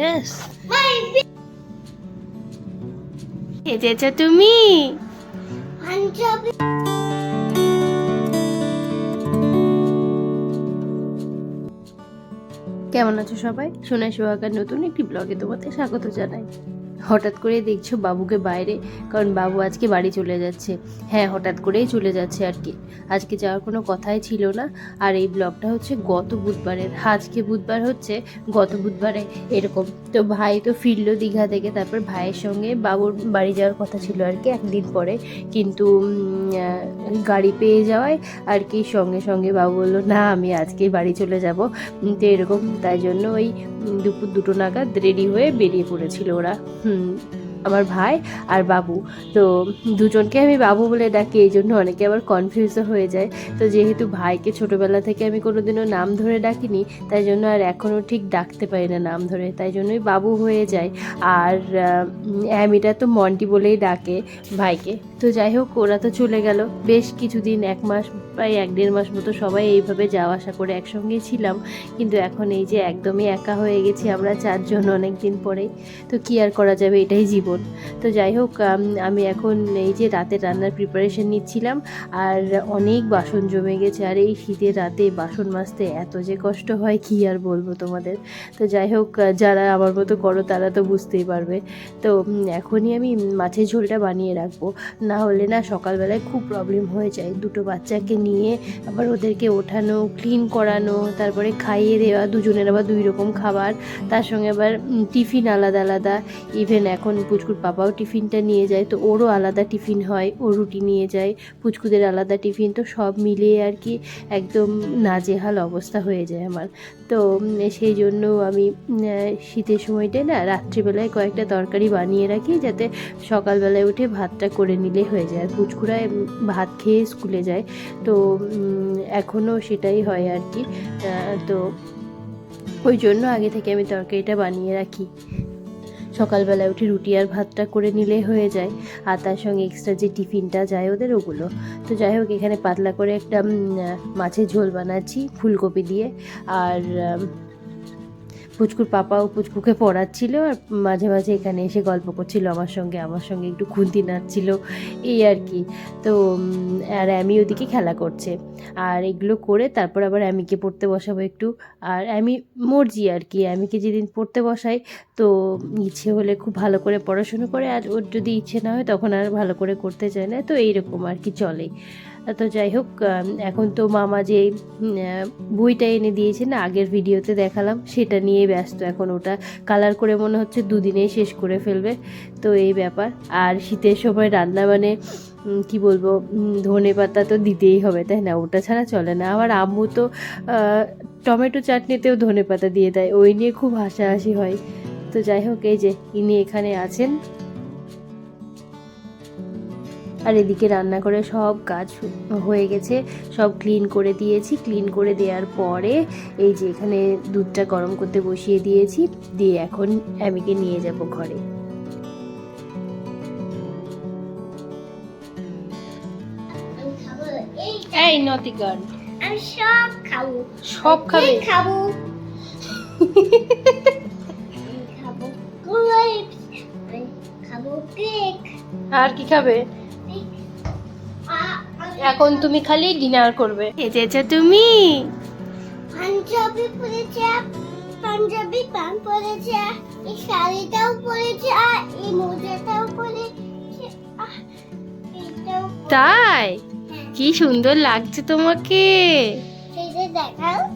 Yes এসেছ তুমি কেমন আছো সবাই? সোনা সোহাগার নতুন একটি ব্লগে তোমাদের স্বাগত জানাই। হঠাৎ করে দেখছ বাবুকে বাইরে, কারণ বাবু আজকে বাড়ি চলে যাচ্ছে। হ্যাঁ হঠাৎ করেই চলে যাচ্ছে আর কি। আজকে যাওয়ার কোনো কথাই ছিল না। আর এই ব্লগটা হচ্ছে গত বুধবারের। আজকে বুধবার হচ্ছে গত বুধবারে এরকম। তো ভাই তো ফিরলো দীঘা থেকে, তারপর ভাইয়ের সঙ্গে বাবুর বাড়ি যাওয়ার কথা ছিল আর কি একদিন পরে। কিন্তু গাড়ি পেয়ে যাওয়ায় আর কি সঙ্গে সঙ্গে বাবু বলল, না, আমি আজকেই বাড়ি চলে যাব। তো এরকম। তাই জন্য ওই দুপুর দুটো নাগাদ রেডি হয়ে বেরিয়ে পড়েছিল ওরা। 嗯。আমার ভাই আর বাবু। তো দুজনকে আমি বাবু বলে ডাকি, এই জন্য অনেকে আবার কনফিউজও হয়ে যায়। তো যেহেতু ভাইকে ছোটোবেলা থেকে আমি কোনোদিনও নাম ধরে ডাকিনি, তাই জন্য আর এখনও ঠিক ডাকতে পারি না নাম ধরে। তাই জন্যই বাবু হয়ে যায়। আর অ্যামিটা তো মন্টি বলেই ডাকে ভাইকে। তো যাই হোক, ওরা তো চলে গেল। বেশ কিছুদিন, এক মাস, প্রায় এক দেড় মাস মতো সবাই এইভাবে যাওয়া আসা করে একসঙ্গে ছিলাম। কিন্তু এখন এই যে একদমই একা হয়ে গেছি আমরা চারজন অনেক দিন পরেই। তো কি আর করা যাবে, এটাই জীবন। তো যাই হোক, আমি এখন এই যে রাতের রান্নার প্রিপারেশন নিচ্ছিলাম, আর অনেক বাসন জমে গেছে, আর এই শীতের রাতে বাসন মাজতে এত যে কষ্ট হয়, কি আর বলব তোমাদের? তো যাই হোক যারা আমার মতো করো, তারা তো বুঝতেই পারবে। তো এখনই আমি মাছের ঝোলটা বানিয়ে রাখব। না হলে না সকালবেলায় খুব প্রবলেম হয়ে যায়। দুটো বাচ্চাকে নিয়ে আবার ওদেরকে ওঠানো ক্লিন করানো, তারপরে খাইয়ে দেওয়া, দুজনের আবার দুই রকম খাবার। তার সঙ্গে আবার টিফিন আলাদা আলাদা। ইভেন এখন পুচকুর পাপাও টিফিনটা নিয়ে যায়, তো ওরও আলাদা টিফিন হয়, ও রুটি নিয়ে যায়, পুচকুদের আলাদা টিফিন, তো সব মিলিয়ে আর কি একদম নাজেহাল অবস্থা হয়ে যায় আমার। তো সেই জন্য আমি শীতের সময়টায় না রাত্রিবেলায় কয়েকটা তরকারি বানিয়ে রাখি, যাতে সকালবেলায় উঠে ভাতটা করে নিলে হয়ে যায়। আর পুচকুরায় ভাত খেয়ে স্কুলে যায়, তো এখনও সেটাই হয় আর কি। তো ওই জন্য আগে থেকে আমি তরকারিটা বানিয়ে রাখি। সকালবেলায় উঠে রুটি আর ভাতটা করে নিলে হয়ে যায়। আর তার সঙ্গে এক্সট্রা যে টিফিনটা যায় ওদের, ওগুলো। তো যাই হোক, এখানে পাতলা করে একটা মাছের ঝোল বানাচ্ছি, ফুলকপি দিয়ে। আর পুচকুর পাপাও পুচকুকে পড়াচ্ছিল আর মাঝে মাঝে এখানে এসে গল্প করছিল আমার সঙ্গে আমার সঙ্গে একটু খুন্তি নাচছিল, এই আর কি। তো আর আমি ওদিকে খেলা করছে। আর এগুলো করে তারপর আবার অ্যামিকে পড়তে বসাবো একটু। আর আমি মর্জি আর কি, অ্যামিকে যেদিন পড়তে বসাই, তো ইচ্ছে হলে খুব ভালো করে পড়াশুনো করে, আর ওর যদি ইচ্ছে না হয় তখন আর ভালো করে করতে চায় না, তো এইরকম আর কি চলে। তো যাই হোক এখন তো মামা যে বইটা এনে দিয়েছে না, আগের ভিডিওতে দেখালাম, সেটা নিয়ে ব্যস্ত। এখন ওটা কালার করে মনে হচ্ছে দুদিনেই শেষ করে ফেলবে। তো এই ব্যাপার। আর শীতের সময় রান্না মানে কি বলব ধনে পাতা তো দিতেই হবে, তাই না? ওটা ছাড়া চলে না। আবার আম্মু তো টমেটো চাটনিতেও ধনে পাতা দিয়ে দেয়। ওই নিয়ে খুব হাসাহাসি হয়। তো যাই হোক, এই যে, ইনি এখানে আছেন। আর এদিকে রান্না করে সব কাজ হয়ে গেছে। সব ক্লিন করে দিয়েছি। ক্লিন করে দেওয়ার পরে এই যে এখানে দুধটা গরম করতে বসিয়ে দিয়েছি। দিয়ে এখন অ্যামিকে নিয়ে যাব ঘরে। খাব এই আমি সব খাব। সব খাবে? খাব। খাব কেক আর কি খাবে? এখন তুমি খালি ডিনার করবে। এসেছ তুমি? পাঞ্জাবি পরেছে পাঞ্জাবি প্যান্ট পরেছে এই শাড়িটাও পরেছে আর এই মোজাটাও পরেছে। তাই? হ্যাঁ, কি সুন্দর লাগছে তোমাকে।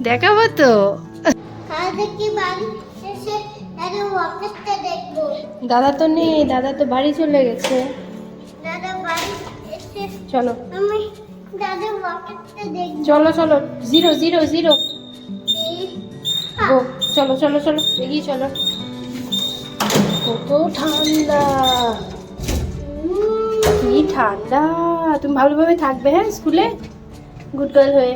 দেখাবো তো। দাদা ওয়াকারটা দেখব। দাদা তো নেই দাদা তো বাড়ি চলে গেছে। চলো। চলো চলো। Zero zero zero. ও গো চলো চলো চলো। এগিয়ে চলো। কত ঠান্ডা। কি ঠান্ডা। তুমি ভালোভাবে থাকবে হ্যাঁ স্কুলে? গুড গার্ল হয়ে।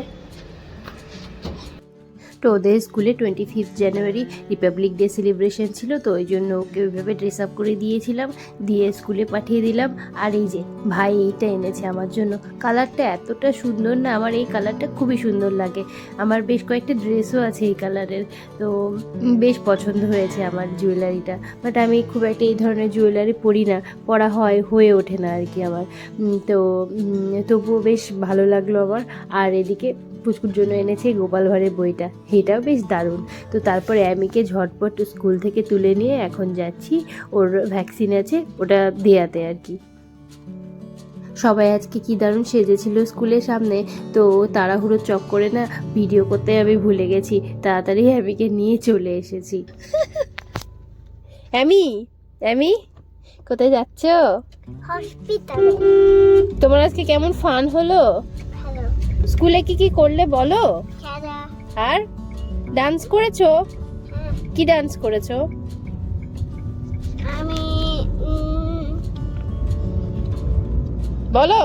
তো ওদের স্কুলে twenty fifth January republic day celebration ছিল, তো ওই জন্য ওকে ওইভাবে ড্রেস আপ করে দিয়েছিলাম, দিয়ে স্কুলে পাঠিয়ে দিলাম। আর এই যে, ভাই এইটা এনেছে আমার জন্য। কালারটা এতটা সুন্দর না, আমার এই কালারটা খুবই সুন্দর লাগে। আমার বেশ কয়েকটা ড্রেসও আছে এই কালারের তো বেশ পছন্দ হয়েছে আমার জুয়েলারিটা বাট আমি খুব একটা এই ধরনের জুয়েলারি পরি না, পরা হয়, হয়ে ওঠে না আর কি আমার। তো তবুও বেশ ভালো লাগল আমার। আর এদিকে পুচকুর জন্য এনেছে গোপাল ভাঁড়ের বইটা। এটাও বেশ দারুণ। তো তারপরে অ্যামিকে ঝটপট স্কুল থেকে তুলে নিয়ে এখন যাচ্ছি। ওর ভ্যাকসিন আছে ওটা দেয়াতে আর কি। সবাই আজকে কি দারুণ সেজেছিল স্কুলের সামনে। তো তাড়াহুড়ো চক করে না ভিডিও করতে আমি ভুলে গেছি। তাড়াতাড়ি অ্যামিকে নিয়ে চলে এসেছি। অ্যামি অ্যামি কোথায় যাচ্ছ? হসপিটালে তোমার আজকে কেমন ফান হলো? স্কুলে কি কি করলে বলো? আর? ডান্স করেছ? কি ডান্স করেছ? আমি বলো।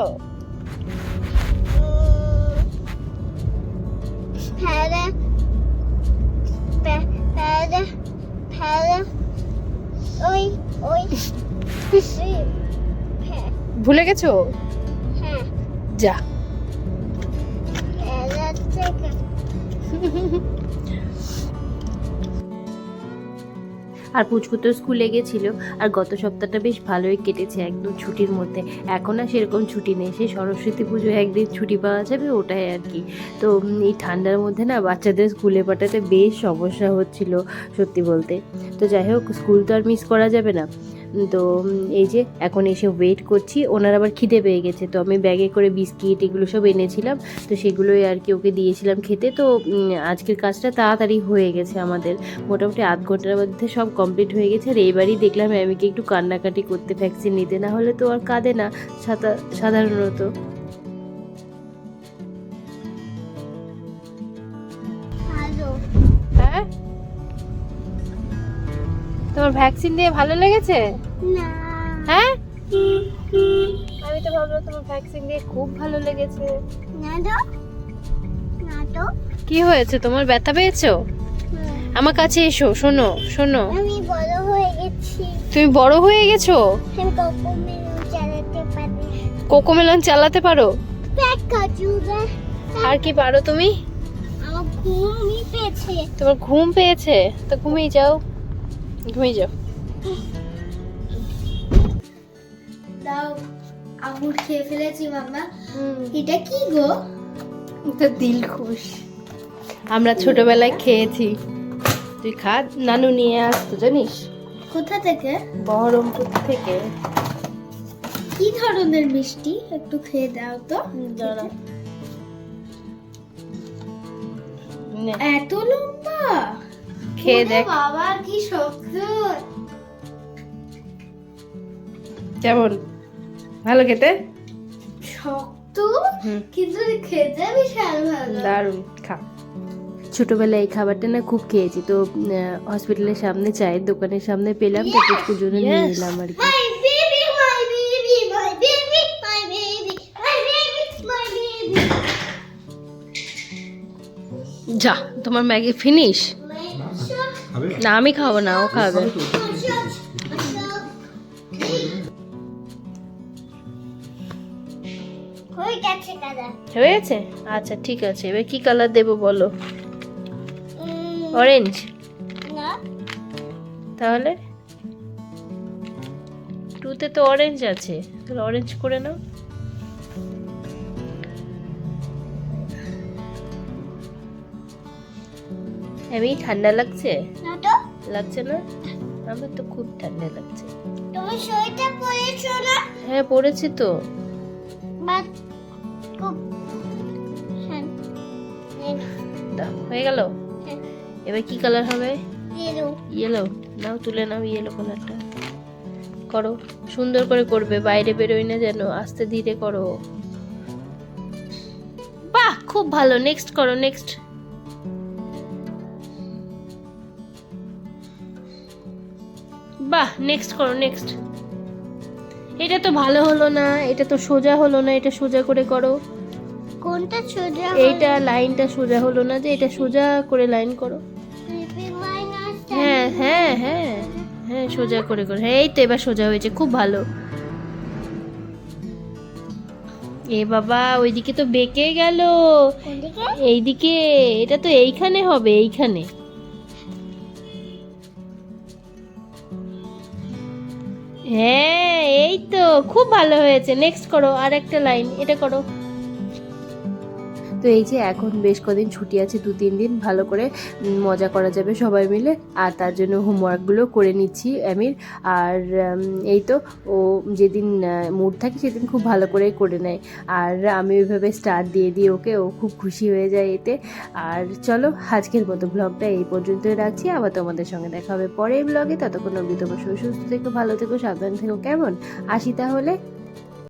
ভুলে গেছো? হ্যাঁ। যা। আর পুচকু তো স্কুলে গেছিল, আর গত সপ্তাহটা বেশ ভালোই কেটেছে একদম ছুটির মধ্যে। এখন আর সেরকম ছুটি নেই, সেই সরস্বতী পুজো একদিন ছুটি পাওয়া যাবে ওটাই আর কি। তো এই ঠান্ডার মধ্যে না বাচ্চাদের স্কুলে পাঠাতে বেশ সমস্যা হচ্ছিল সত্যি বলতে। তো যাই হোক, স্কুল তো আর মিস করা যাবে না। তো এই যে এখন এসে ওয়েট করছি ওনার আবার খিদে পেয়ে গেছে তো আমি ব্যাগে করে বিস্কিট এগুলো সব এনেছিলাম তো সেগুলোই আর কি ওকে দিয়েছিলাম খেতে তো আজকের কাজটা তাড়াতাড়ি হয়ে গেছে আমাদের মোটামুটি আধ ঘণ্টার মধ্যে সব কমপ্লিট হয়ে গেছে আর এইবারই দেখলাম অ্যামিকে একটু কান্নাকাটি করতে ভ্যাকসিন নিতে না হলে তো আর কাঁদে না সাধারণত। হ্যাঁ? তোমার ভ্যাকসিন দিয়ে ভালো লেগেছে? না। হ্যাঁ? আমি তো ভাবলাম তোমার ভ্যাকসিন দিয়ে খুব ভালো লেগেছে। না তো। না তো। কি হয়েছে? তোমার ব্যথা পেয়েছ? আমার কাছে এসো শোনো শোনো। আমি বড় হয়ে গেছি। তুমি বড় হয়ে গেছো? কোকোমেলন চালাতে পারো। আর কি পারো তুমি? আমার ঘুমই পেয়েছে। তোমার ঘুম পেয়েছে? তো ঘুমিয়ে যাও। ঘুমিয়ে যাও। দাও আঙুর খেয়ে ফেলেছি মামা এটা কি গো? এটা দিল খুশ। আমরা ছোটবেলায় খেয়েছি। তুই খা নানু নিয়ে আসতো জানিস? কোথা থেকে? বহরমপুর থেকে। কি ধরনের মিষ্টি? একটু খেয়ে দাও তো। দাঁড়া। এত লম্বা? খেয়ে দেখ। বাবা কি শক্ত। কেমন? ভালো খেতে? শক্ত? কিন্তু খেতে বিশাল ভালো। দারুণ খা। ছোটবেলায় এই খাবারটা না খুব খেয়েছি তো হসপিটালের সামনে চায়ের দোকানের সামনে পেলাম তো পুচকুর জন্য নিয়ে. নিলাম আর কি. যা তোমার ম্যাগি ফিনিশ খাবে? না আমি খাব না ও খাবে. হয়ে গেছে আচ্ছা ঠিক আছে। এবার কি কালার দেবো বলো? অরেঞ্জ তাহলে? টুতে তো অরেঞ্জ আছে। তাহলে অরেঞ্জ করে নাও। আমি ঠান্ডা লাগছে? না তো। লাগছে না? আমার তো খুব ঠান্ডা লাগছে। তুমি সোয়েটার পরেছো না? হ্যাঁ পড়েছি তো। খুব হ্যাঁ। হয়ে। গেল? হ্যাঁ। এবার কি কালার হবে? ইয়েলো ইয়েলো নাও তুলে নাও ইয়েলো কালারটা করো। সুন্দর করে করবে বাইরে বেরোই না যেন আস্তে ধীরে করো। বাহ খুব ভালো। নেক্সট করো নেক্সট বাহ নেক্সট করো নেক্সট এটা তো ভালো হলো না এটা তো সোজা হলো না এটা সোজা করে করো। কোনটা সোজা এইটা লাইনটা সোজা হলো না যে এটা সোজা করে লাইন করো। হ্যাঁ হ্যাঁ হ্যাঁ হ্যাঁ সোজা করে করে। হ্যাঁ এই তো এবার সোজা হয়েছে খুব ভালো। এ বাবা ওইদিকে তো বেঁকে গেল। এইদিকে এটা তো এইখানে হবে এইখানে। হ্যাঁ এই তো খুব ভালো হয়েছে। নেক্সট করো আর একটা লাইন এটা করো। তো এই যে এখন বেশ কদিন ছুটি আছে, দু, তিন দিন, ভালো করে মজা করা যাবে সবাই মিলে। আর তার জন্য হোমওয়ার্কগুলো করে নিচ্ছি, আমির। আর এই তো, ও যেদিন মুড থাকে সেদিন খুব ভালো করে করে নেয়। আর আমি ওইভাবে স্টার দিয়ে দিই ওকে, ও খুব খুশি হয়ে যায় এতে। আর চলো, আজকের মতো ব্লগটা এই পর্যন্তই রাখছি। আবার তোমাদের সঙ্গে দেখা হবে পরের ব্লগে ততক্ষণ অবধি তোমার সুস্থ থেকো, ভালো থেকো, সাবধান থেকো, কেমন? আসি তাহলে।